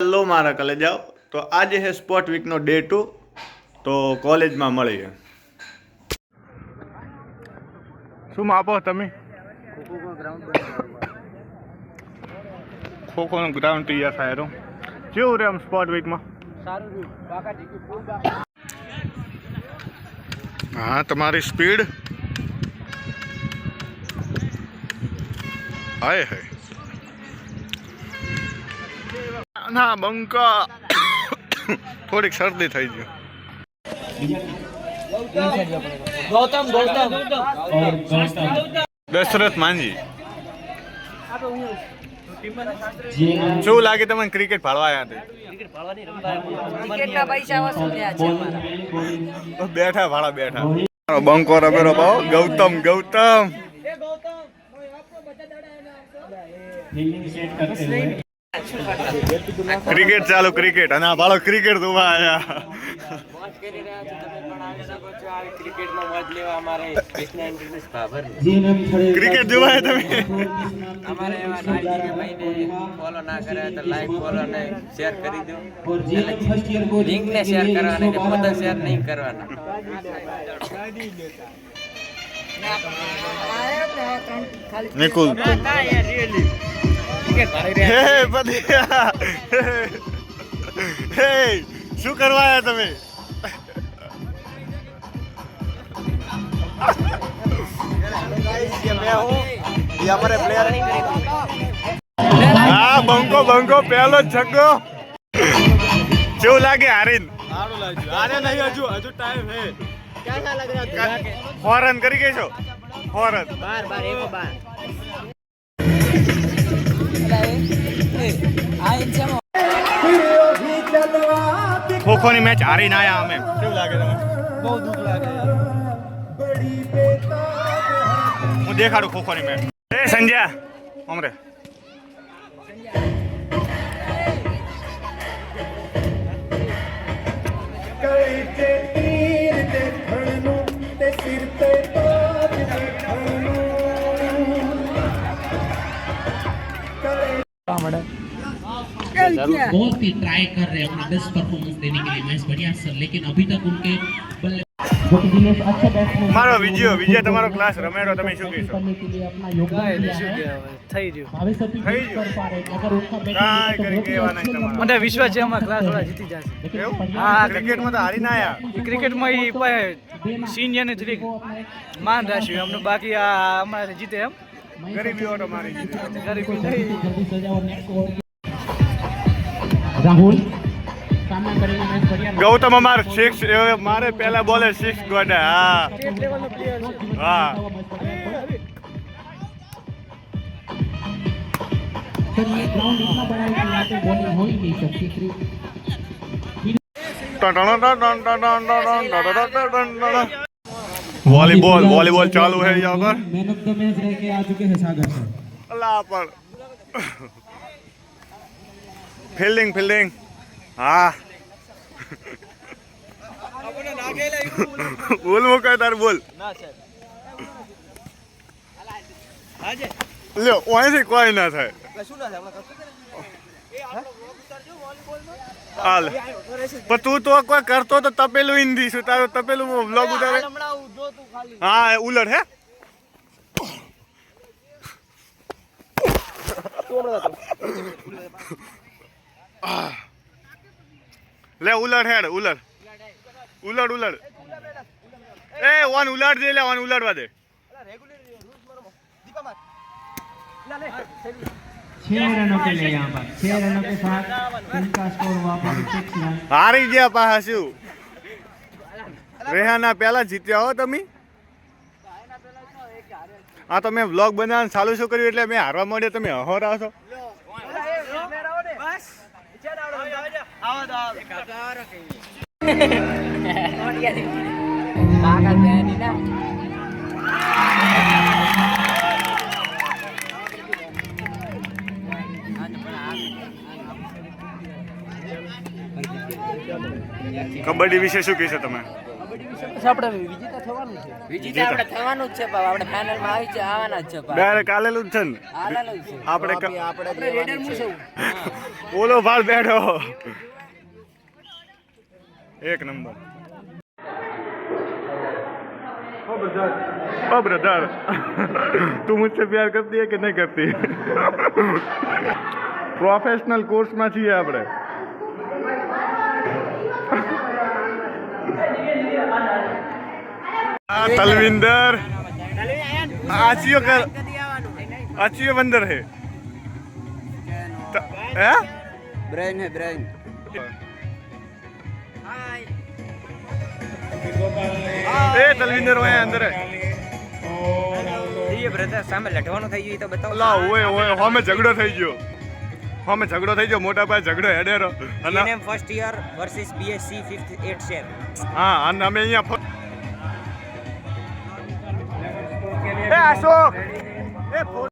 Hello મારા college આવો તો આજે છે સ્પોર્ટ વીકનો ડે ટુ તો કોલેજમાં મળીએ. શું માપો તમે? ખોખોનું ગ્રાઉન્ડ તૈયાર થાય તો કેવું રે આમ સ્પોર્ટ વીકમાં હા તમારી સ્પીડ હાય હાય. ના બંકા. થોડીક શરદી થઈ ગયું ગૌતમ ગૌતમ. દશરથ માંજી. શું લાગે તમને ક્રિકેટ ફાળવા આવ્યા બેઠા ભાડા બેઠા. બંકો રમેરો ભાવ. ગૌતમ ગૌતમ. ક્રિકેટ ચાલુ ક્રિકેટ. અને આ બાળક ક્રિકેટ તો આયા ને. ક્રિકેટ જોવાય તમે? અમારે એવા ભાઈને ફોલો ના કરે તો લાઈક ફોલો ને શેર કરી દો. લિંક ને શેર કરવાની ને પોતે શેર નહીં કરવાના. નિકુલ. હે હે શું કરવા આવ્યા તમે? હા બંકો બંકો પહેલો જ છગ્ગો કેવું લાગે હારીન? ફોરન કરી ગઈ છો? ફોરન ખોખો ની મેચ હારીને આયા અમે. કેવું લાગે તમે બહુ દુઃખ લાગે. હું દેખાડું ખોખોની મેચ. એ સંજ્યા અમરે. बहुत ही ट्राई कर रहे हैं अपना बेस्ट परफॉर्मेंस देने के लिए मैच बढ़िया सर लेकिन अभी तक उनके बल्ले जो कि दिनेश अच्छे बैट्समैन મારો વિજયો વિજય તમારો ક્લાસ રમેરો તમે શું કહેશો करने के लिए अपना योगदान दिया है भावेश अभी થઈ नहीं कर पा रहे अगर उनका કાંઈ કરી बैटिंग કહેવા નહીં તમારે મને વિશ્વાસ છે અમારા ક્લાસ વાળા જીતી જશે એવું હા, ક્રિકેટમાં તો હારીને આયા એ ક્રિકેટમાં એ પાસે સિનિયર ને થોડીક માન રાખ્યું એમનું બાકી આ અમારે જીતે એમ ગરીબી ઓટો મારી દીધી. ગરીબી बढ़िया ગૌતમ અમાર સિક્સ મારે પહેલા બોલે સિક્સ ગોડે હા હા सर ये ग्राउंड इतना बड़ा है कि यहाँ पे बॉलिंग हो ही नहीं सकती थ्री वॉलीबॉल वॉलीबॉल चालू है यहाँ पर मैन ऑफ द मैच रह के आ चुके हैं सागर सर અલ્લા પણ ફિલ્ડિંગ ફિલ્ડિંગ. હા. બોલ. મુકાય તાર બોલ. લ્યો અહીંથી કોઈ ના થાય. હાલ. પણ તું તો કોઈ કરતો તો તપેલું હિન્દી શું તારું તપેલું બ્લોગ ઉતારે. હા ઉલટ હે? લે, ઉલડ હેડ, ઉલડ. ઉલડ ઉલડ. એ વન ઉલાડ દે, લે, ઓન ઉલાડવા દે. હારી ગયા પાછા શું રેહાના પહેલા જીત્યા હો તમે? હા તો મેં વ્લોગ બનાવવાનું ચાલુ શું કર્યું એટલે મેં હારવા મળ્યો તમે હહોરાવ છો. કબડ્ડી વિશે શું કહેશો તમે? આપણે વિજેતા બેઠો. એક નંબર. બ્રધર. તું મુજસે પ્યાર કરતી હે કે નહીં કરતી? પ્રોફેશનલ કોર્સમાં છીએ આપણે. આ તલવિંદર. આચિયો કર આચિયો બંદર હે. હે? બ્રેન હે બ્રેન. એ તલવિંદર હોય અંદર હે. બ્રધર સામે લઢવાનું થઈ ગયું તો બતાવો. લા ઓય ઓય હોમે ઝઘડો થઈ ગયો. હોમે ઝઘડો થઈ ગયો મોટા ભાઈ ઝઘડો હેડેરો. અને first year versus BSc 5th 8 શેર હા અને અમે અહીંયા ફ- એ અશોક એ ફોન